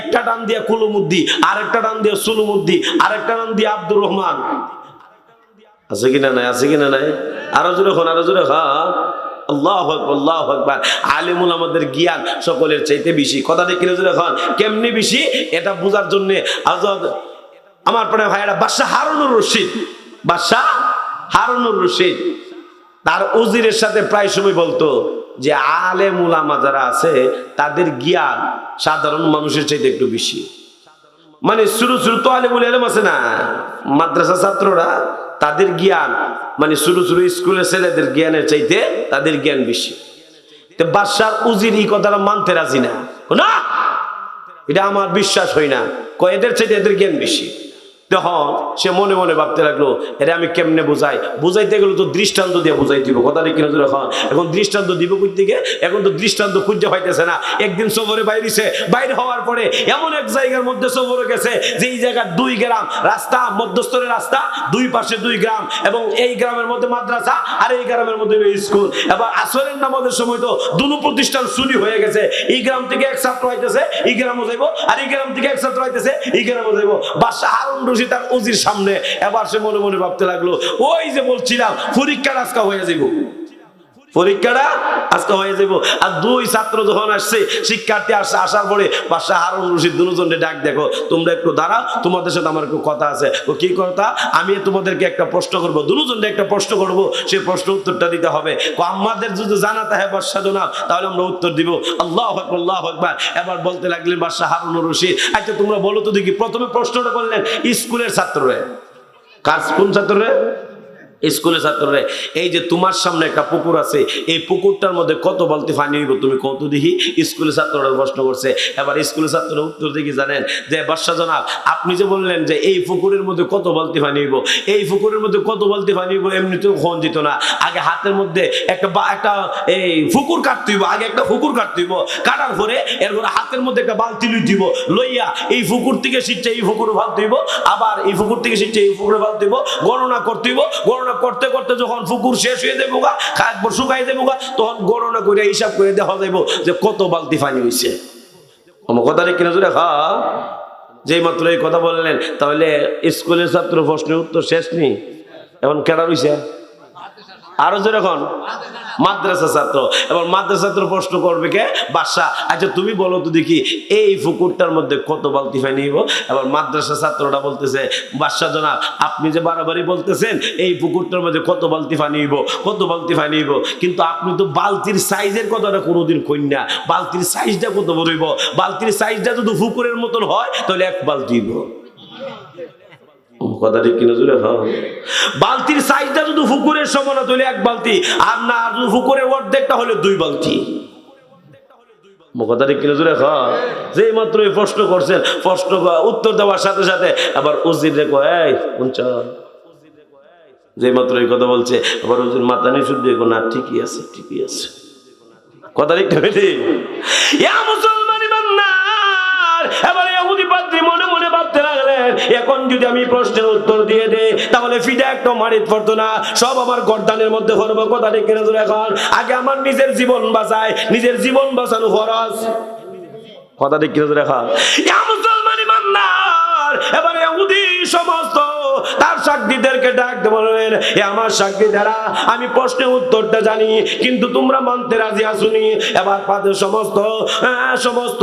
একটা টান দিয়ে কুলুমুদ্দি, আরেকটা টান দিয়ে সুলুমুদ্দি, আরেকটা টান দিয়ে আব্দুর রহমান। আছে কিনা নাই? আছে কিনা নাই? আরও জোরে খন আরও জোরে খা আল্লাহ আল্লাহ আকবার। আলিমুল আমাদের জ্ঞান সকলের চাইতে বেশি। কথা দেখি না জোরে খন কেমনি বেশি? এটা বোঝার জন্য আজব আমার পরে ভাইয়েরা, বাদশাহ হারুনুর রশিদ, বাদশাহ হারুনুর রশিদ, তার উজিরের সাথে প্রায় সময় বলতো যে আলে উলামা যারা আছে, তাদের জ্ঞান সাধারণ মানুষের চাইতে একটু বেশি। মানে শুরু শুরু তো আলিমুল এলেম আছে না? মাদ্রাসা ছাত্ররা তাদের জ্ঞান মানে শুরু শুরু স্কুলের ছেলেদের জ্ঞানের চাইতে তাদের জ্ঞান বেশি। তো বাদশার উজির এই কথাটা মানতে রাজি না! এটা আমার বিশ্বাস হয় না। কয় এদের চাইতে এদের জ্ঞান বেশি। তখন সে মনে মনে ভাবতে লাগল, এটা আমি কেমনে বুঝাই? বুঝাইতে গেলে তো দৃষ্টান্ত দিয়ে বুঝাই দিব কথা কিনা তো এখন এখন দৃষ্টান্ত দিব থেকে এখন তো দৃষ্টান্ত খুঁজে পাইতেছে না। একদিন সফরে বাইরেছে বাইরে হওয়ার পরে এমন এক জায়গার মধ্যে সফরে গেছে যে এই জায়গার দুই গ্রাম, রাস্তা, মধ্যস্থরের রাস্তা, দুই পাশে দুই গ্রাম এবং এই গ্রামের মধ্যে মাদ্রাসা আর এই গ্রামের মধ্যে স্কুল। এবার আসরের নামাজের সময় তো দুটো প্রতিষ্ঠান শুরু হয়ে গেছে। এই গ্রাম থেকে এক ছাত্র হইতেছে এই গ্রামও যাইবো, আর এই গ্রাম থেকে এক ছাত্র হইতেছে এই গ্রামও যাইবো। বাদশাহ হারুন রশিদ তার উজির সামনে। এবার সে মনে মনে ভাবতে লাগল, ওই যে বলছিলাম পরীক্ষা রাস্তা হয়ে যাইবো। পরীক্ষাটা আজকে হয়ে যাব আর দুই ছাত্র যখন আসছে, শিক্ষার্থী আসছে, আসার পরে বাসা হারুন রশিদ দুজনকে ডাক দেখো, তোমরা একটু দাঁড়াও, তোমাদের সাথে আমার একটু কথা আছে। ও কি কথা? আমি তোমাদেরকে একটা প্রশ্ন করব। দুজনকে একটা প্রশ্ন করব সেই প্রশ্ন উত্তরটা দিতে হবে। কো, আমাদের যদি জানাতে হয় বাদশাহ জনাব, তাহলে আমরা উত্তর দিব। আল্লাহ আল্লাহ আকবার। এবার বলতে লাগলেন বাদশাহ হারুন রশিদ আচ্ছা তোমরা বলো তো দেখি, প্রথমে প্রশ্নটা করলেন, স্কুলের ছাত্ররা। কার, কোন ছাত্ররা? স্কুলের ছাত্ররা, এই যে তোমার সামনে একটা পুকুর আছে, এই পুকুরটার মধ্যে কত বালতি পানি হইব তুমি কত দেখি স্কুলের ছাত্ররা প্রশ্ন করছে। এবার স্কুলের ছাত্ররা উত্তর দেখি জানেন? যে বাদশাহ জনাব, আপনি যে বললেন যে এই পুকুরের মধ্যে কত বালতি পানি হইব, এই পুকুরের মধ্যে কত বালতি পানি হইব এমনিতেও খন দিত না। আগে হাতের মধ্যে একটা একটা এই ফুকুর কাটতে হইব, আগে একটা ফুকুর কাটতে হইব, কাটার পরে এরপরে হাতের মধ্যে একটা বালতি লুই দিব লইয়া এই ফুকুর থেকে শিখছে এই ফুকুরে ফালতে হইব, আবার এই ফুকুর থেকে শিখছে এই ফুকুরে ফালতে হইব, গণনা করতে হইব, গণনা করতে করতে যখন ফুকুর শেষ হয়ে দেবো গা একবার শুকাই দেবো গা তখন গণনা করে হিসাব করে দেখা যাইব যে কত বালতি পানি হয়েছে আমার কথা কিনা জোরে? খা যেই মাত্র এই কথা বললেন, তাহলে স্কুলের ছাত্র প্রশ্নের উত্তর শেষ নেই। এখন কেনা রয়েছে আরও যেরকম মাদ্রাসা ছাত্র। এবার মাদ্রাসা ছাত্র প্রশ্ন করবে কে? বাসা আচ্ছা তুমি বলো তো দেখি, এই পুকুরটার মধ্যে কত বালতি পানি নিব? এবার মাদ্রাসা ছাত্রটা বলতেছে, বাদশাহ জনাব, আপনি যে বাড়াবাড়ি বলতেছেন, এই পুকুরটার মধ্যে কত বালতি পানি নিব? কত বালতি পানি নিব? কিন্তু আপনি তো বালতির সাইজের কথাটা কোনোদিন কইন না। বালতির সাইজটা কত বড় বালতির সাইজটা যদি পুকুরের মতন হয়, তাহলে এক বালতি কথা ঠিক কিনা জুড়ে হ্যাঁ? বালতির সাইজটা যদি ফুকুরের সমান হলে এক বালতি। আর না যদি ফুকুরের অর্ধেকটা হলে দুই বালতি। কিনা জুড়ে যে মাত্র এই প্রশ্ন করছেন প্রশ্ন উত্তর দেওয়ার সাথে সাথে আবার উজির রে কয় এই শুনছ? যে মাত্র এই কথা বলছে আবার উজির মাথা নিচু দিয়ে না ঠিকই আছে ঠিকই আছে। কথা মুসলমান! এখন যদি আমি প্রশ্নের উত্তর দিয়ে দেই, তাহলে ফিদা একটা মারিত পড়তো না সব আমার গর্দানের মধ্যে করব কথা ঠিক কিনা এখন? আগে আমার নিজের জীবন বাঁচায়। নিজের জীবন বাঁচানো ফরজ। কথা ঠিক কিনা এখন? মুসলমান ইমানদার, এবার সমস্ত তার সাক্ষীদেরকে ডাকতে বললেন এ আমার সাক্ষী দ্বারা আমি প্রশ্নের উত্তরটা জানি কিন্তু তোমরা মানতে রাজি আসুনি এবার পাদের সমস্ত আহ, সমস্ত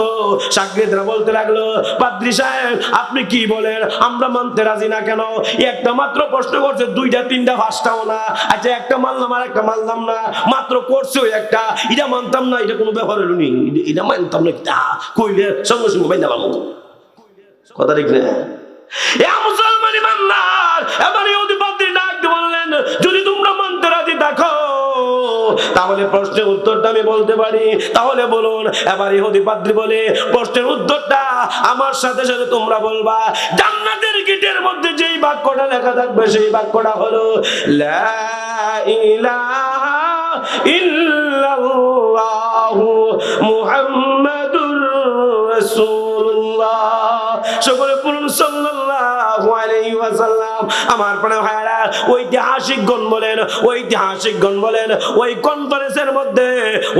সাক্ষীরা বলতে লাগল পাদ্রি সাহেব আপনি কি বলেন? আমরা মানতে রাজি না কেন? একটা মাত্র প্রশ্ন করছে দুইটা তিনটা পাঁচটাও না। আচ্ছা একটা মানলাম আর একটা মানলাম না। মাত্র করছে একটা। এটা মানতাম না এটা কোনো ব্যাপার হলো নি? এটা মানতাম না কইলে সঙ্গে সঙ্গে কথা ঠিক না? তাহলে প্রশ্নের উত্তরটা আমি বলতে পারি। তাহলে বলুন, এবার ইহুদি পাদ্রী বলে, প্রশ্নের উত্তরটা আমার সাথে সাথে তোমরা বলবা। জান্নাতের গেটের মধ্যে যেই বাক্যটা লেখা থাকবে, সেই বাক্যটা হলো, লা ইলাহা ইল্লাল্লাহু মুহাম্মাদুর রাসূলুল্লাহ। সকলে পড়ুন সাল্লাল্লাহু আলাইহি ওয়াসাল্লাম। আমার ভাইরা বলেন বলেন, ওই কনফারেন্সের মধ্যে,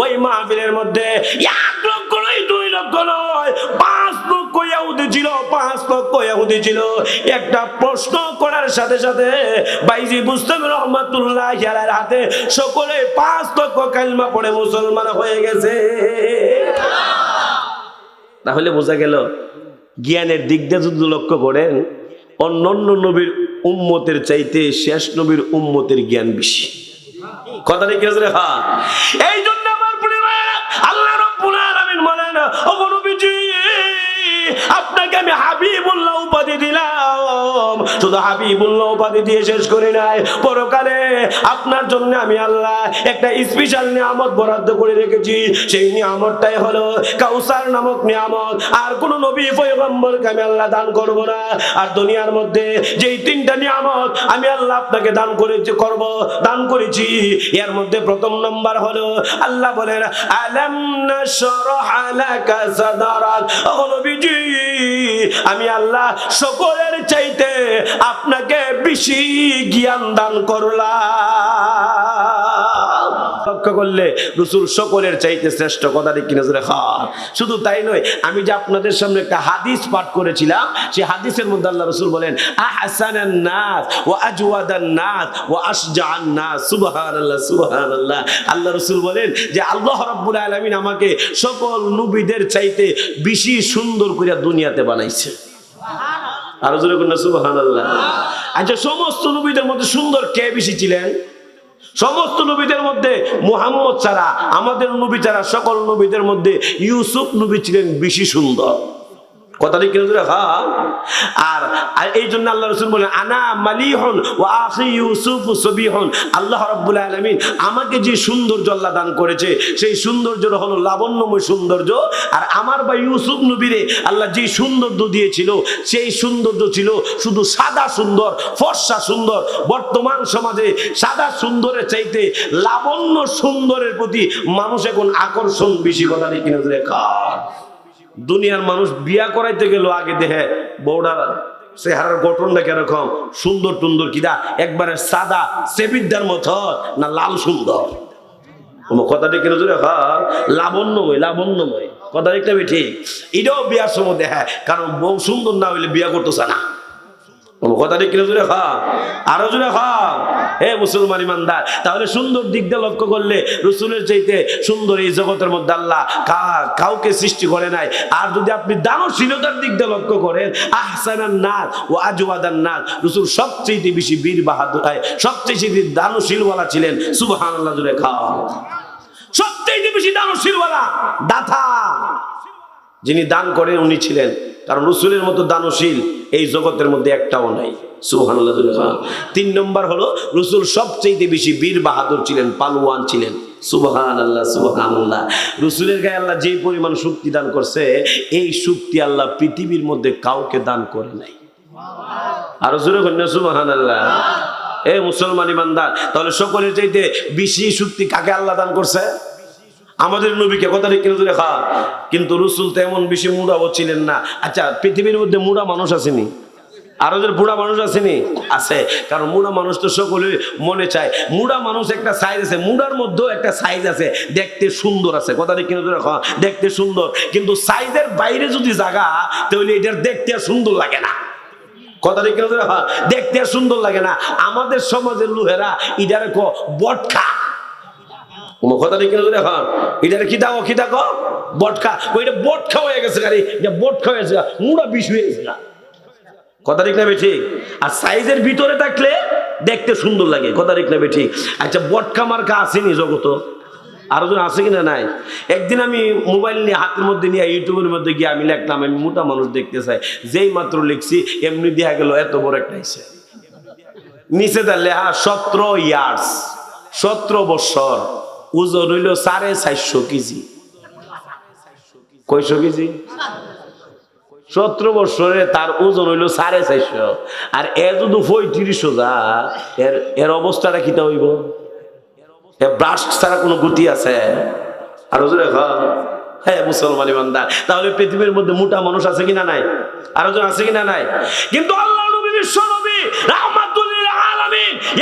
ওই মাহফিলের মধ্যে এক লক্ষ নয় দুই লক্ষ নয়, পাঁচ লক্ষ ছিল, পাঁচ লক্ষ ইহুদি ছিল। একটা প্রশ্ন করার সাথে সাথে বাইজি মুস্তাম রহমাতুল্লাহ আলাইহির হাতে সকলে পাঁচ লক্ষ কালমা পড়ে মুসলমান হয়ে গেছে। তাহলে বোঝা গেল জ্ঞানের দিক দিয়ে যদি লক্ষ্য করেন, অন্যান্য অন্য নবীর উম্মতের চাইতে শেষ নবীর উম্মতের জ্ঞান বেশি। কথা নেই রে হ্যাঁ এই জন্য আমি হাবিবুল্লাহ উপাধি দিলাম। শুধু হাবিবুল্লাহ উপাধি দিয়ে শেষ করি নাই। পরকালে আপনার জন্য আমি আল্লাহ একটা স্পেশাল নিয়ামত বরাদ্দ করে রেখেছি। সেই নিয়ামতটাই হলো কাউসার নামক নিয়ামত। আর কোন নবী পয়গম্বরকে আমি আল্লাহ দান করব না। আর দুনিয়ার মধ্যে যেই তিনটা নিয়ামত আমি আল্লাহ আপনাকে দান করেছি, করব, দান করেছি, এর মধ্যে প্রথম নম্বর হলো আল্লাহ বলেন, আলাম নাশরাহ লাকা সাদরাক ও নবীজি আমি আল্লাহ সকলের চাইতে আপনাকে বেশি জ্ঞান দান করলাম। লক্ষ্য করলে রসুল সকলের চাইতে শ্রেষ্ঠ কথাটি কিনে ধরে খান শুধু তাই নয় আমি যে আপনাদের সামনে একটা হাদিস পাঠ করেছিলাম সেই হাদিসের মধ্যে আল্লাহ রসুল বলেন আহসানান নাস ও আজওয়াদান নাস ও আশজাআন নাস সুবহানাল্লাহ সুবহানাল্লাহ। আল্লাহ রসুল বলেন যে আল্লাহ রাব্বুল আলামিন আমাকে সকল নবীদের চাইতে বেশি সুন্দর করে দুনিয়াতে বানাইছে। আরও জোরে সুবহানাল্লাহ। আচ্ছা সমস্ত নবীদের মধ্যে সুন্দর কে বেশি ছিলেন? সমস্ত নবীদের মধ্যে মুহাম্মদ ছাড়া, আমাদের নবী ছাড়া সকল নবীদের মধ্যে ইউসুফ নবী ছিলেন বেশি সুন্দর। কথাটি ধরে হ্যাঁ। আর এই জন্য আল্লাহ রসুল বলেন, আনা মালিহন ও আখি ইউসুফ সবিহন। আল্লাহ রাব্বুল আলামিন আমাকে যে সৌন্দর্য আল্লাহ দান করেছে, সেই সৌন্দর্যটা হলো লাবণ্যময় সৌন্দর্য। আর আমার বা ইউসুফ নবীরে আল্লাহ যে সৌন্দর্য দিয়েছিল, সেই সৌন্দর্য ছিল শুধু সাদা সুন্দর, ফর্সা সুন্দর। বর্তমান সমাজে সাদা সুন্দরের চাইতে লাবণ্য সুন্দরের প্রতি মানুষ এখন আকর্ষণ বেশি, কথা কিনে ধরে খায় দুনিয়ার মানুষ বিয়া করাইতে গেল আগে দেখে বৌডার চেহারার গঠনটা কীরকম? সুন্দর টুন্দর কিনা একবারে সাদা সেবিদ্যার মতো, না লাল সুন্দর? কথাটা কিনা জোরে লাবণ্যময় লাবণ্যময়। কথা একটা ঠিক এটাও বিয়ার সময় দেখা, কারণ বউ সুন্দর না হইলে বিয়া করতেছে না। জোরে খা খা। হে মুসলমান তাহলে সুন্দর লক্ষ্য করলে চাইতে সুন্দর এই জগতের মধ্যে কাউকে সৃষ্টি করে নাই। আর যদি আপনি লক্ষ্য করেন, আহসানান নাথ ও নাথ সবচেয়ে বেশি বীর বাহাদুর সবচেয়ে দানশীলওয়ালা ছিলেন সুবহান জুড়ে খাওয়া সবচেয়ে বেশি দানশীলওয়ালা দাথা যিনি দান করেন উনি ছিলেন। কারণ রসুলের মতো দানশীল এই জগতের মধ্যে একটাও নাই। খান। তিন নম্বর হলো, রসুল সবচেয়ে বেশি বীর বাহাদুর ছিলেন পালওয়ান ছিলেন। সুবহান আল্লাহ সুবহান আল্লাহ রসুলের গায়ে আল্লাহ যে পরিমাণ শক্তি দান করছে, এই শক্তি আল্লাহ পৃথিবীর মধ্যে কাউকে দান করে নাই। আরও জোরে কন্যা সুবহান আল্লাহ এ মুসলমান ইমানদার, তাহলে সকলের চাইতে বেশি শক্তি কাকে আল্লাহ দান করছে? আমাদের নবীকে ঠিক কিনে দেখা কিন্তু রসুল তো এমন বেশি মুড়াও ছিলেন না। আচ্ছা পৃথিবীর মধ্যে মুড়া মানুষ আসেনি? আরও যে বুড়া মানুষ আসেনি? আছে। কারণ মুড়া মানুষ তো সকলে মনে চায়। মুড়া মানুষ একটা সাইজ আছে। মুড়ার মধ্যেও একটা সাইজ আছে। দেখতে সুন্দর আছে। কথা ঠিক কিনে দেখা দেখতে সুন্দর। কিন্তু সাইজের বাইরে যদি জাগা, তাহলে এটার দেখতে সুন্দর লাগে না। কথা ঠিক কিনা হ্যাঁ দেখতে সুন্দর লাগে না। আমাদের সমাজের লোহেরা ইটারে বটকা কথা হ্যাঁ গেছে বিষ হয়ে গেছে কথা আর সাইজের ভিতরে থাকলে দেখতে সুন্দর লাগে। কথা ঠিক না ঠিক। আচ্ছা বটকা মার্কা আসেনি জগত। আরও জন আছে কিনা? নাই। একদিন আমি মোবাইল নিয়ে, হাতের মধ্যে নিয়ে, ইউটিউবের মধ্যে গিয়ে আমি লিখলাম, আমি মোটা মানুষ দেখতে চাই। যেই মাত্র লিখছি, এমনি দেখা গেল, এত বড় একটা এসে নিচে তার লেহা সতেরো ইয়ার্স সতেরো বছর। ওজন হইল সাড়ে চারশো কেজি। কয়শো কেজি? সতেরো বছরে তার ওজন হইল সাড়ে চারশো আর এ যদি পঁয়ত্রিশ যা এর এর অবস্থাটা কিতা হইব? এ ব্রাশ ছাড়া কোনো গতি আছে? আর ওজনে হ্যাঁ মুসলমান ইমানদার তাহলে পৃথিবীর মধ্যে মোটা মানুষ আছে কিনা নাই? আরও জন আছে কিনা নাই? কিন্তু আল্লাহ নবী, বিশ্ব নবী আলামিন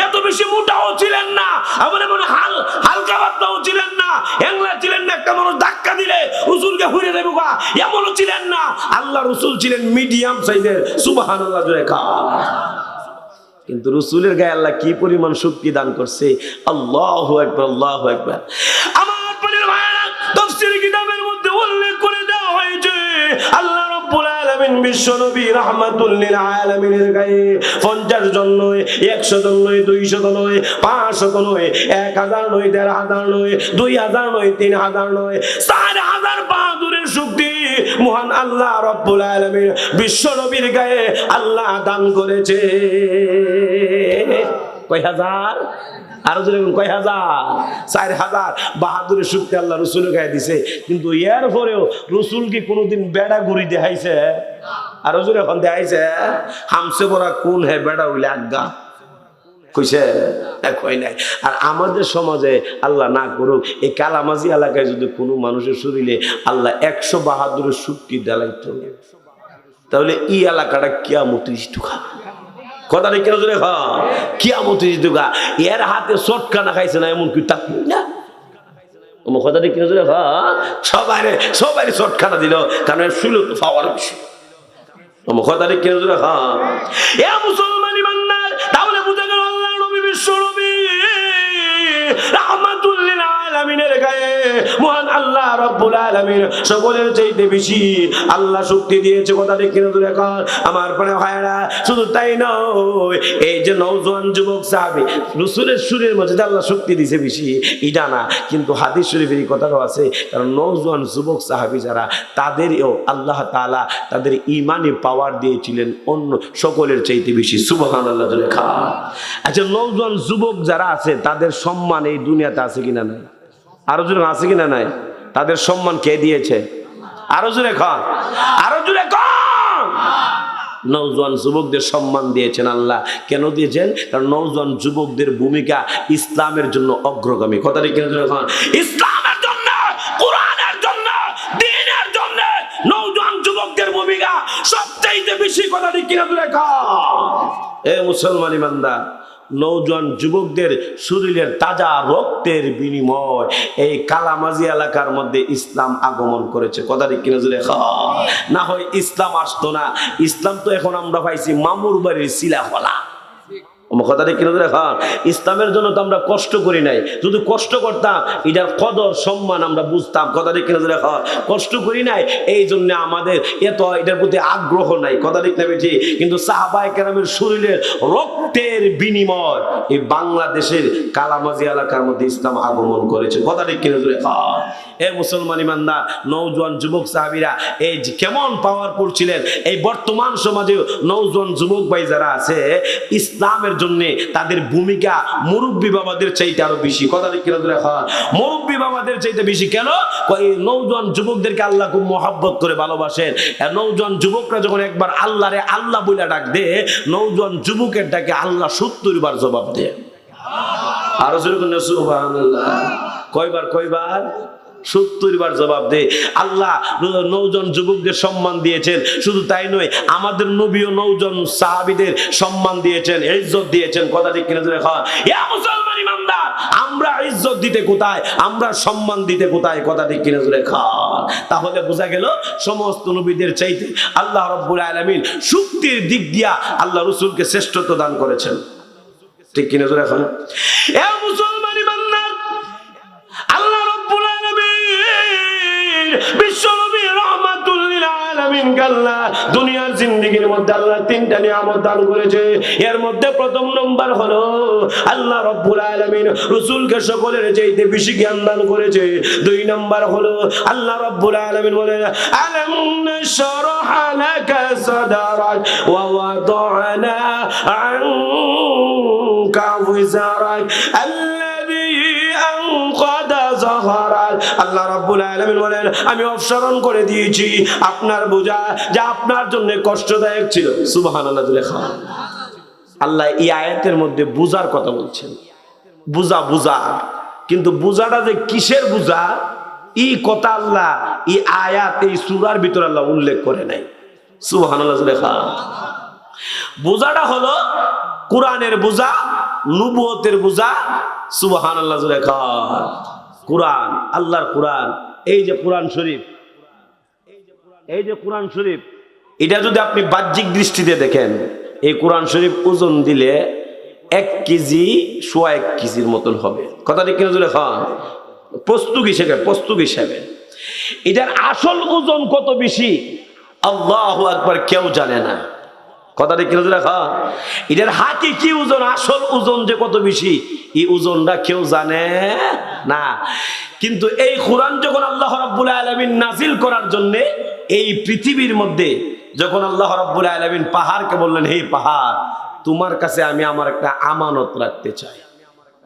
এত বেশি মোটাও ছিলেন না। আবার এমন হাল হালকা পাতলাও ছিলেন না। এংলা ছিলেন না, একটা মানুষ ধাক্কা দিলে উসুলকে হুড়ে দেবো গা। এমনও ছিলেন না। আল্লাহ রসুল ছিলেন মিডিয়াম সাইজের সুবাহান আল্লাহ খা কিন্তু রসুলের গায়ে আল্লাহ কি পরিমাণ শক্তি দান করছে? আল্লাহ একবার আল্লাহ একবার 50 জন নয় 100 জন নয় 200 নয় 500 নয় 1000 নয় 1500 নয় 2000 নয় 3000 নয় 4000 বাহাদুরের শক্তি মহান আল্লাহ রব্বুল আলামিন বিশ্ব নবীর গায়ে আল্লাহ দান করেছে। কয় হাজার? আরও যদি কয় হাজার? চার হাজার। বাহাদুরের শক্তি আল্লাহ রসুলের গায়ে দিছে। কিন্তু এর পরেও রসুল কি কোনোদিন বেড়া ঘুরি দেখাইছে? আরও যদি এখন দেখাইছে। হামসে পড়া কোন হে বেড়া হইলে আজ্ঞা? কইছে কই নাই। আর আমাদের সমাজে আল্লাহ না করুক, এই কালামাজি এলাকায় যদি কোনো মানুষের শরীরে আল্লাহ একশো বাহাদুরের শক্তি দেলাইতো, তাহলে এই এলাকাটা কিয়ামতি ঢুকা কথা নেই কেন জোরে খা কিয়ামতি ঢুকা এর হাতে চটকানা খাইছে না এমন কি তাক না। আমার কেন জোরে খা সবাই সবাই দিল, কারণ শুলো তো পাওয়ার বিষয় আমার কথা নেই কেন জোরে মুসলমান আল্লাহ সকলের চাইতে বেশি আল্লাহ শক্তি দিয়েছে। কথা দেখে না দূরে কর আমার শুধু তাই নয় যে যুবক আল্লাহ শক্তি বেশি কিন্তু হাদিস শরীফের কথাটাও আছে, কারণ নওজোয়ান যুবক সাহাবী যারা, তাদেরও আল্লাহ তাআলা তাদের ইমানি পাওয়ার দিয়েছিলেন অন্য সকলের চাইতে বেশি। সুবহানাল্লাহ খা আচ্ছা নওজোয়ান যুবক যারা আছে, তাদের সম্মান এই দুনিয়াতে আছে কিনা নাই? আরও জোরে আছে কিনা নাই? তাদের সম্মান কে দিয়েছে? আরও জোরে খান আরও জোরে খান যুবকদের সম্মান দিয়েছেন আল্লাহ। কেন দিয়েছেন? কারণ নৌজওয়ান যুবকদের ভূমিকা ইসলামের জন্য অগ্রগামী। কথাটি কেন খান ইসলামের জন্য, কোরআনের জন্য দ্বীনের জন্য নৌজওয়ান যুবকদের ভূমিকা সবচাইতে বেশি। কথাটি কিনা জোরে খান এ মুসলমান ইমানদার নৌজন যুবকদের শরীরের তাজা রক্তের বিনিময়। এই কালামাজি এলাকার মধ্যে ইসলাম আগমন করেছে। কথা ঠিক কিনা না হয় ইসলাম আসতো না। ইসলাম তো এখন আমরা পাইছি মামুর বাড়ির শিলাফলা। কথাটা কিনে ইসলামের জন্য তো আমরা কষ্ট করি নাই। যদি কষ্ট করতাম, এটার কদর, সম্মান আমরা বুঝতাম। কথাটা কিনে ধরে কষ্ট করি নাই, এই জন্য আমাদের এত এটার প্রতি আগ্রহ নাই। কথা ঠিক না বেঠি? কিন্তু সাহাবাই কেরামের শরীরের রক্তের বিনিময় এই বাংলাদেশের কালামাজি এলাকার মধ্যে ইসলাম আগমন করেছে। কথা ঠিক কিনে ধরে খান এ মুসলমান ইমানদার নৌজওয়ান যুবক সাহাবিরা, এই কেমন পাওয়ারফুল ছিলেন, এই বর্তমান সমাজে নৌজওয়ান যুবক ভাই যারা আছে, ইসলামের জন্য তাদের ভূমিকা মুরব্বী বাবাদের চাইতে আরও বেশি। কথা কিনা দেখা মুরব্বী বাবাদের চাইতে বেশি কেন? এই নৌজওয়ান যুবকদেরকে আল্লাহ খুব মহাব্বত করে ভালোবাসেন। নৌজওয়ান যুবকরা যখন একবার আল্লাহরে আল্লাহ বইলা ডাক দে নৌজওয়ান যুবকের ডাকে আল্লাহ সত্তর বার জবাব দেয়। আরও যেরকম কয়বার কয়বার? সত্তর বার জবাব দে। আল্লাহ নৌজন যুবকদের সম্মান দিয়েছেন। শুধু তাই নয়, আমাদের নবী ও নৌজন সাহাবিদের সম্মান দিয়েছেন, ইজ্জত দিয়েছেন। কথা ঠিক কিনা ইমানদার, আমরা ইজ্জত দিতে কোথায়? আমরা সম্মান দিতে কোথায়? কথা ঠিক কিনা জোরে তাহলে বোঝা গেল, সমস্ত নবীদের চাইতে আল্লাহ রব্বুল আলামিন শক্তির দিক দিয়া আল্লাহ রসুলকে শ্রেষ্ঠত্ব দান করেছেন। ঠিক কিনা জোরে খান এ আল্লাহ দুনিয়ার জিন্দেগীর মধ্যে আল্লাহ তিনটা নিয়ামত দান করেছে। এর মধ্যে প্রথম নম্বর হলো, আল্লাহ রব্বুল আলামিন রাসূলকে সকলের চাইতে বেশি জ্ঞান দান করেছে। দুই নম্বর হলো, আল্লাহ রব্বুল আলামিন বলেন, আলাম নাশরাহ লাকা সাদরাক ওয়া ওয়াদানা আনকা আল্লাযী আল্লাহ রাব্বুল আলামিন বলেন, আমি অপসারণ করে দিয়েছি। আপনার বোঝা যা আপনার জন্য কষ্টদায়ক ছিল। সুবহানাল্লাহ লেখা আল্লাহ এই আয়াতের মধ্যে বুজার কথা বলছেন। বুজা বুজা কিন্তু বুজাটা যে কিসের বুজা এই কথা আল্লাহ এই আয়াত, এই সুরার ভিতর আল্লাহ উল্লেখ করে নাই। সুবহানাল্লাহ লেখা বোঝাটা হলো কোরআনের বোঝা নুবুয়তের বোঝা। সুবহান আল্লাহ লেখা কোরআন, আল্লাহর কোরআন, এই যে কোরআন শরীফ, এই যে কোরআন শরীফ, এটা যদি আপনি বাহ্যিক দৃষ্টিতে দেখেন, এই কোরআন শরীফ ওজন দিলে এক কেজি সোয়া এক কেজির মতন হবে। কথাটি কিনা জুড়ে খান প্রস্তুত হিসেবে প্রস্তুত হিসেবে। এটার আসল ওজন কত বেশি? আল্লাহ একবার কেউ জানে না। কথাটি কিনা জুড়ে খান এটার হাকি কি ওজন, আসল ওজন যে কত বেশি? এই ওজনটা কেউ জানে? না। কিন্তু এই কোরআন যখন আল্লাহ রাব্বুল আলামিন নাজিল করার জন্য এই পৃথিবীর মধ্যে যখন আল্লাহ রাব্বুল আলামিন পাহাড়কে বললেন, হে পাহাড়, তোমার কাছে আমি আমার একটা আমানত রাখতে চাই।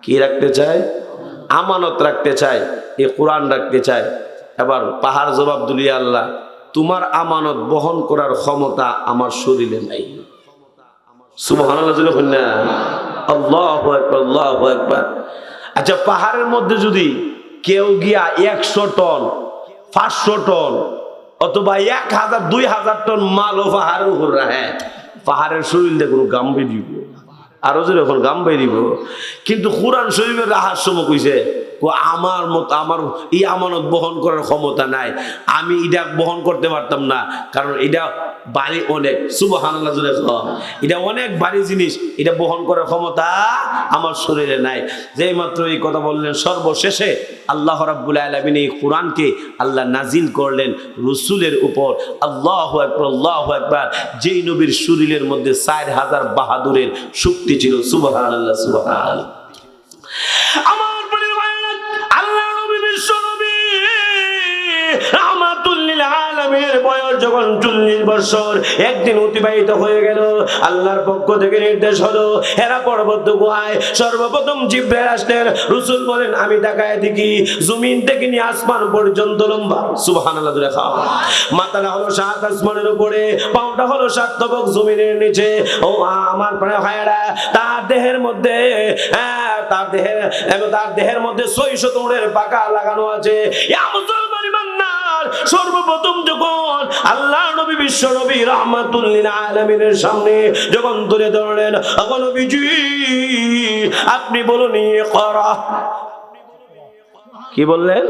কি রাখতে চাই? আমানত রাখতে চাই। এই কোরআন রাখতে চাই। এবার পাহাড় জবাব দুলিয়া আল্লাহ, তোমার আমানত বহন করার ক্ষমতা আমার শরীরে নাই। সুবহানাল্লাহ আচ্ছা পাহাড়ের মধ্যে যদি কেউ গিয়া একশো টন, পাঁচশো টন অথবা এক হাজার, দুই হাজার টন মাল মালও পাহাড়ের উপর রাখে, পাহাড়ের শরীর দেখুন গাম বেরিব আরও যদি এখন গাম বেরিব কিন্তু কোরআন শরীফের রাহার সময় কইছে ও আমার মত, আমার এই আমানত বহন করার ক্ষমতা নাই। আমি এটা বহন করতে পারতাম না, কারণ এটা বাড়ি অনেক। কও। এটা অনেক ভারী জিনিস, এটা বহন করার ক্ষমতা আমার শরীরে নাই। যেই মাত্র এই কথা বললেন, সর্বশেষে আল্লাহ রাব্বুল আলামিন এই কোরআনকে আল্লাহ নাজিল করলেন রসুলের উপর। আল্লাহ একবার আল্লাহ একবার যেই নবীর শরীরের মধ্যে চার হাজার বাহাদুরের শক্তি ছিল, সুবহানাল্লাহ সুবহানাল্লাহ। আমার রাহমাতুল্লিল বয়স যখন চল্লিশ বছর, একদিন অতিবাহিত হয়ে গেল। আল্লাহর পক্ষ থেকে নির্দেশ হলো, হেরা পর্বত গুহায় সর্বপ্রথম জিব্রাইল আসলেন। রসুল বলেন, আমি তাকায় দেখি, জমিন থেকে নিয়ে আসমান পর্যন্ত লম্বা। সুবহানাল্লাহ খাও। মাথাটা হলো সাত আসমানের উপরে পাউটা হলো সাত তবক জমিনের নিচে। ও আমার প্রায় ভাইয়েরা, তার দেহের মধ্যে হ্যাঁ তার দেহের তার দেহের মধ্যে ছয়শো তোড়ের পাকা লাগানো আছে। মুসলমান সর্বপ্রথম যখন আল্লাহ নবী বিশ্ব নবী রহমাতুল্লিল আলমিনের সামনে যখন তুলে ধরলেন এখন আপনি বলুন করা। কি বললেন?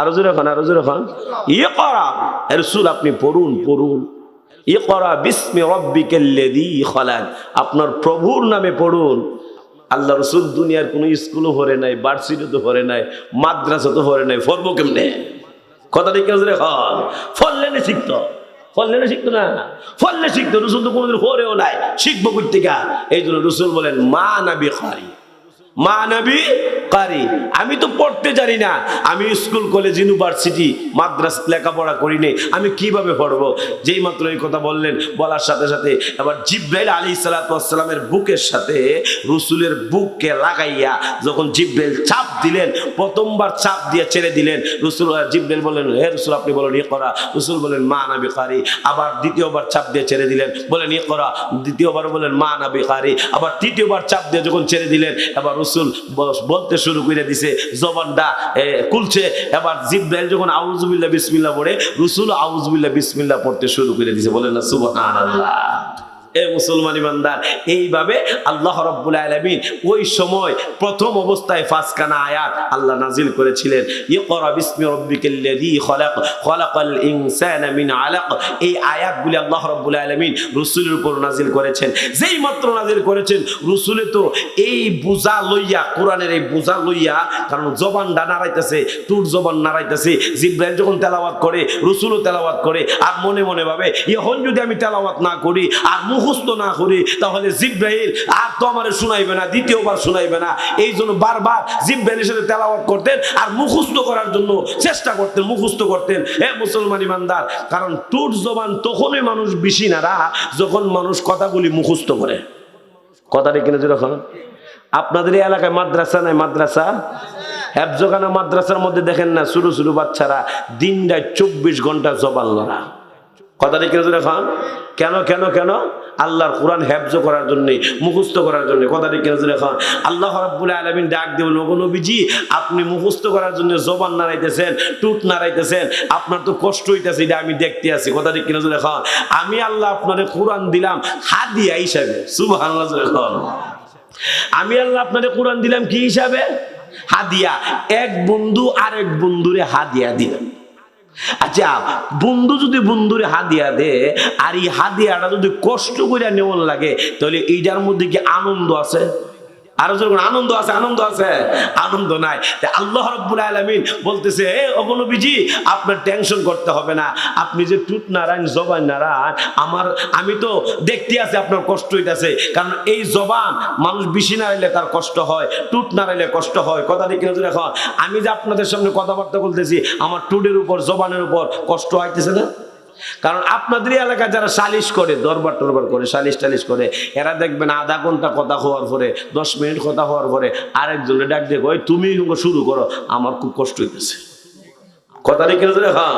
আরও জোরে খান আরও জোরে খান ইয়ে করা। রসুল আপনি পড়ুন পড়ুন। ইয়ে করা বিস্মি রব্বিকেল্লেদি খলাক। আপনার প্রভুর নামে পড়ুন। আল্লাহ রসুল দুনিয়ার কোনো স্কুলও ভরে নাই, বার্ষিকও তো ভরে নাই মাদ্রাসা তো ভরে নাই ফরবো কেমনে? কথাটা কেউ রে? হন ফললেনে শিখত। ফললেনে শিখতো না? ফললে শিখতো। রসুল তো কোনোদিন হরেও নাই। শিখব কোথেকে এই জন্য রসুল বলেন, মা না বেকারি মানবী কারি। আমি তো পড়তে জানি না। আমি স্কুল, কলেজ, ইউনিভার্সিটি, মাদ্রাস লেখাপড়া করিনি আমি কীভাবে পড়ব? যেই মাত্র এই কথা বললেন, বলার সাথে সাথে আবার জিব্রাইল আলী সালাতামের বুকের সাথে রসুলের বুককে লাগাইয়া যখন জিব্রাইল চাপ দিলেন, প্রথমবার চাপ দিয়ে ছেড়ে দিলেন, রসুল, জিব্রাইল বললেন, হে রসুল, আপনি বলেন ইয়ে করা রসুল বলেন, মা নাবি কারি। আবার দ্বিতীয়বার চাপ দিয়ে ছেড়ে দিলেন, বলেন ইয়ে করা দ্বিতীয়বার বলেন, মা নাবি কারি। আবার তৃতীয়বার চাপ দিয়ে যখন ছেড়ে দিলেন এবার রসুল বলতে শুরু করে দিছে, জবানটা কুলছে এবার জিব্রাইল যখন আউজুবিল্লাহ বিসমিল্লাহ পড়ে, রসুল আউজুবিল্লাহ বিসমিল্লা পড়তে শুরু করে দিছে। বলেন না, সুবহানাল্লাহ। মুসলমান ইমানদার এইভাবে আল্লাহ রাব্বুল আলামিন ওই সময় প্রথম অবস্থায় ফাসকানা আয়াত আল্লাহ নাজিল করেছিলেন। এই লইয়া, কোরআনের লইয়া, কারণ নাড়াইতেছে যখন তেলাওয়াত করে তেলাওয়াত করে, আর মনে মনে ভাবে এখন যদি আমি তেলাওয়াত না করি, আর মুখস্থ না করি, তাহলে জিব্রাইল আর তো আমার শুনাইবে না, দ্বিতীয়বার শুনাইবে না। এই জন্য বারবার জিব্রাইলের সাথে তেলাওয়াত করতেন আর মুখস্থ করার জন্য চেষ্টা করতেন, মুখস্থ করতেন। হে মুসলমান ইমানদার, কারণ টুট জবান তখনই মানুষ বেশি নারা যখন মানুষ কথাগুলি মুখস্থ করে। কথাটা কিনে যখন আপনাদের এই এলাকায় মাদ্রাসা নাই, মাদ্রাসা? হ্যাবজোখানা মাদ্রাসার মধ্যে দেখেন না শুরু শুরু বাচ্চারা দিনটায় চব্বিশ ঘণ্টা জবান লড়া। কথাটা কিনে এখন কেন কেন কেন? আল্লাহর কোরআন হেফজ করার জন্য, মুখস্থ করার জন্য কথাটা কিনে এখন আল্লাহ রাব্বুল আলামিন ডাক দেবেন নবীজি, আপনি মুখস্থ করার জন্য জবান নাড়াইতেছেন, টুট নাড়াইতেছেন, আপনার তো কষ্ট হইতেছে, এটা আমি দেখতে আছি। কথাটা কিনে এখন আমি আল্লাহ আপনাদের কোরআন দিলাম হাদিয়া হিসাবে, সুবহানাল্লাহ এখন আমি আল্লাহ আপনাদের কোরআন দিলাম কি হিসাবে? হাদিয়া। এক বন্ধু আরেক বন্ধুরে হাদিয়া দিলাম। আচ্ছা বন্ধু যদি বন্ধুরে হাদিয়া দে আর এই হাদিয়াটা যদি কষ্ট করে নেওয়ার লাগে, তাহলে এইটার মধ্যে কি আনন্দ আছে? আরও যখন আনন্দ আছে আনন্দ আছে। আনন্দ নাই। আল্লাহ রব্বুল আলমিন বলতেছে, এ অবনবীজি, আপনার টেনশন করতে হবে না। আপনি যে টুট নারায়ণ, জবান নারায়ণ, আমার, আমি তো দেখতে আছি, আপনার কষ্ট হইতেছে। কারণ এই জবান মানুষ বেশি নাড়াইলে তার কষ্ট হয়, টুট নাড়াইলে কষ্ট হয়। কথা দেখে এখন আমি যে আপনাদের সামনে কথাবার্তা বলতেছি, আমার টুটের উপর, জবানের উপর কষ্ট হইতেছে না? কারণ আপনাদের এলাকায় যারা সালিশ করে, দরবার টরবার করে, সালিশ টালিশ করে, এরা দেখবেন আধা ঘণ্টা কথা হওয়ার পরে, দশ মিনিট কথা হওয়ার পরে আরেকজনে ডাক দিয়ে ওই তুমি শুরু করো। আমার খুব কষ্ট হইতেছে। কথা রেখে হ্যাঁ।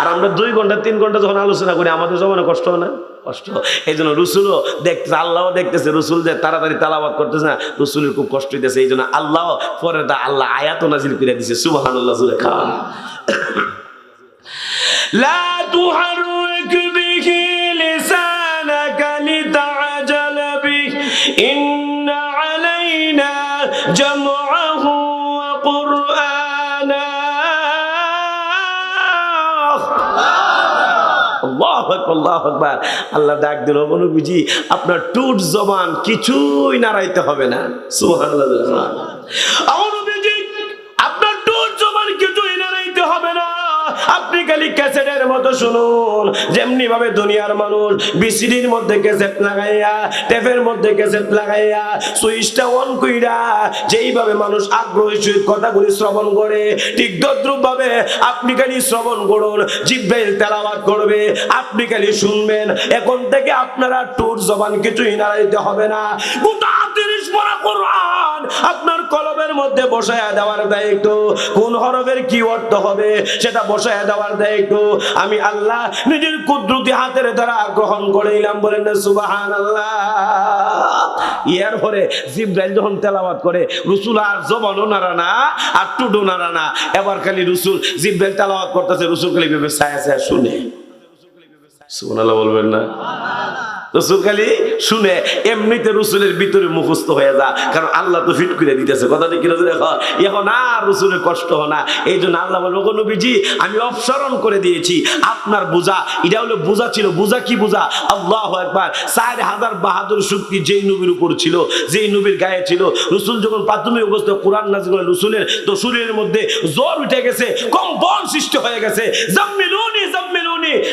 আর আমরা দুই ঘণ্টা, তিন ঘণ্টা যখন আলোচনা করি, আমাদের জমানে কষ্ট হয় না? কষ্ট। এই জন্য রসুলও দেখতেছে, আল্লাহও দেখতেছে, রসুল যে তাড়াতাড়ি তালাবাদ করতেছে না, রসুলের খুব কষ্ট হইতেছে। এই জন্য আল্লাহ পরে তা আল্লাহ আয়াত নাজিল করে দিছে সুবাহান আল্লাহ খাওয়া لا تحرك به لسانك لتعجل به إن علينا جمعه وقرآنه আল্লাহ আকবার, আল্লাহ আকবার। আল্লাহ ডাক দিল বুঝি আপনার টুট জবান কিছুই নাড়াইতে হবে না সুবহানাল্লাহ মতো শুনুন। যেমনি ভাবে দুনিয়ার মানুষ বিসিডির মধ্যে লাগাইয়া টেপের মধ্যে লাগাইয়া, সুইচটা অন কইরা যেইভাবে মানুষ আগ্রহী সহিত কথাগুলি শ্রবণ করে, ঠিক তদ্রুপ ভাবে আপনি খালি শ্রবণ করুন, জিব্রাইল তেলাওয়াত করবে। আপনি খালি শুনবেন, এখন থেকে আপনারা টুর জবান কিছুই নাড়াইতে হবে না। গোটা পড়া আপনার কলমের মধ্যে বসায়া দেওয়ার দায়িত্ব কোন হরফের কি অর্থ হবে, সেটা বসায়া দেওয়ার দায়িত্ব আমি আল্লাহ নিজের কুদরতি হাতের দ্বারা গ্রহণ করে বলেন সুবাহান আল্লাহ ইয়ার পরে জিব্রাইল যখন তেলাওয়াত করে, রসুল আর জবানও নাড়া না, আর টুডো নাড়া না। এবার খালি রসুল, জিব্রাইল তেলাওয়াত করতেছে, রসুল খালি ভেবে ছায়া ছায়া শুনে। সুবহানাল্লাহ বলবেন না? রসুল খালি শুনে এমনিতে রসুলের ভিতরে মুখস্থ হয়ে যা। কারণ আল্লাহ তো ফিট করে দিতেছে। কথাটা কি রসুল এখন আর রসুলের কষ্ট হয় না। এই জন্য আল্লাহ বলব "ওগো নবীজি, আমি অপসরণ করে দিয়েছি। আপনার বোঝা, এটা হলো বোঝা ছিল। বোঝা কি বোঝা? আল্লাহ একবার চার হাজার বাহাদুর শক্তি যেই নবীর উপর ছিল, যেই নবীর গায়ে ছিল। রসুল যখন প্রাথমিক অবস্থায় কোরআন নাজিল রসুলের তো শরীরের মধ্যে জ্বর উঠে গেছে, কম্পন সৃষ্টি হয়ে গেছে। জাম্মিলুনি জাম্মিলুনি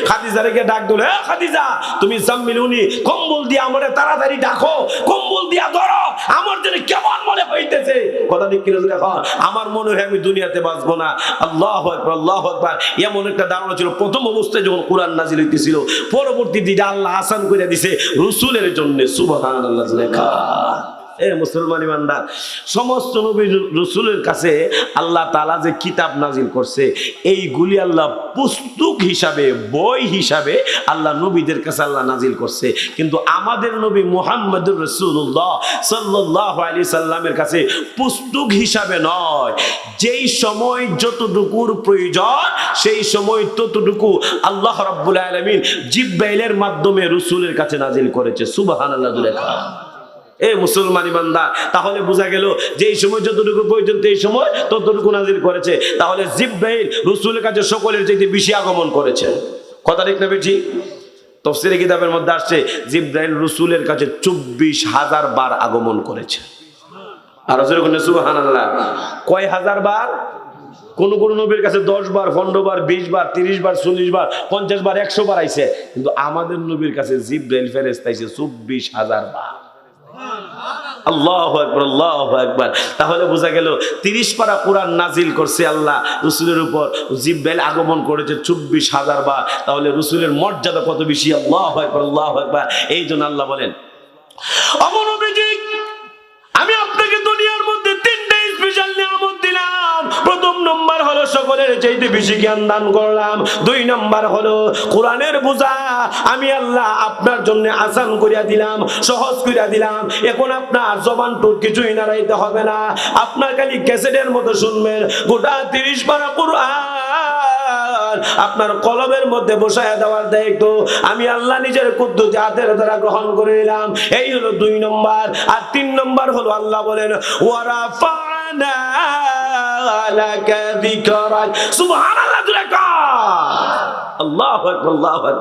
খাদিজা রেখে ডাক দিল খাদিজা, তুমি জাম্মিলুনি কম্বল দিয়ে আমারে তাড়াতাড়ি ডাকো, কম্বল দিয়া ধরো, আমার জন্য কেমন মনে হইতেছে? কথা ঠিক কিনা দেখো আমার মনে হয় আমি দুনিয়াতে বাঁচবো না। আল্লাহ আকবার আল্লাহ আকবার। এমন একটা ধারণা ছিল, প্রথম অবস্থায় যখন কোরআন নাজিল হইতেছিল পরবর্তী দিকে আল্লাহ আসান করে দিছে, রসুলের জন্য সুবহান আল্লাহ লেখা। এ মুসলমান ইমানদার, সমস্ত নবী রসুলের কাছে আল্লাহ তালা যে কিতাব নাজিল করছে, এইগুলি আল্লাহ পুস্তক হিসাবে, বই হিসাবে আল্লাহ নবীদের কাছে আল্লাহ নাজিল করছে। কিন্তু আমাদের নবী মোহাম্মদুর রসুল্লাহ সাল্লাহ আলি সাল্লামের কাছে পুস্তক হিসাবে নয়। যেই সময় যতটুকুর প্রয়োজন, সেই সময় ততটুকু আল্লাহ রাব্বুল আলমিন জিব্বাইলের মাধ্যমে রসুলের কাছে নাজিল করেছে। সুবাহান আল্লাহ এ মুসলমান ইমানদার তাহলে বোঝা গেল যে এই সময় যতটুকু প্রয়োজন, এই সময় ততটুকু নাজির করেছে। তাহলে জিব্রাইল রসুলের কাছে সকলের চাইতে বেশি আগমন করেছে। কথা ঠিক না বেঠি? তফসিরে কিতাবের মধ্যে আসছে, জিব্রাইল রসুলের কাছে চব্বিশ হাজার বার আগমন করেছে। আর যেরকম আল্লাহ কয় হাজার বার? কোন কোন নবীর কাছে দশ বার, পনেরো বার, বিশ বার, তিরিশ বার, চল্লিশ বার, পঞ্চাশ বার, একশো বার আইছে। কিন্তু আমাদের নবীর কাছে জিব্রাইল ফেরেস্ত আইছে চব্বিশ হাজার বার। আল্লাহ একবার আল্লাহ একবার তাহলে বোঝা গেল, তিরিশ পারা কোরআন নাজিল করছে আল্লাহ, রসুলের উপর জিব্বেল আগমন করেছে চব্বিশ হাজার বার। তাহলে রসুলের মর্যাদা কত বেশি? আল্লাহ একবার আল্লাহ একবার এই জন্য আল্লাহ বলেন অমর সকলের চাইতে বেশি জ্ঞান দান করলাম। দুই নম্বর হলো, কোরআনের বোঝা আমি আল্লাহ আপনার জন্য আসান করিয়া দিলাম, সহজ করিয়া দিলাম। এখন আপনার জবান টুট কিছুই নাড়াইতে হবে না। আপনার খালি ক্যাসেটের মতো শুনবেন। গোটা তিরিশ পারা কোরআন আপনার কলমের মধ্যে বসায় দেওয়ার দায়িত্ব। আমি আল্লাহ নিজের কুদ্দুতি হাতের দ্বারা গ্রহণ করে নিলাম। এই হলো দুই নম্বর। আর তিন নম্বর হলো আল্লাহ বলেন ওয়ারা ফানা লাকা যিকরাক সুবহানাল্লাহ জুরে কা আল্লাহু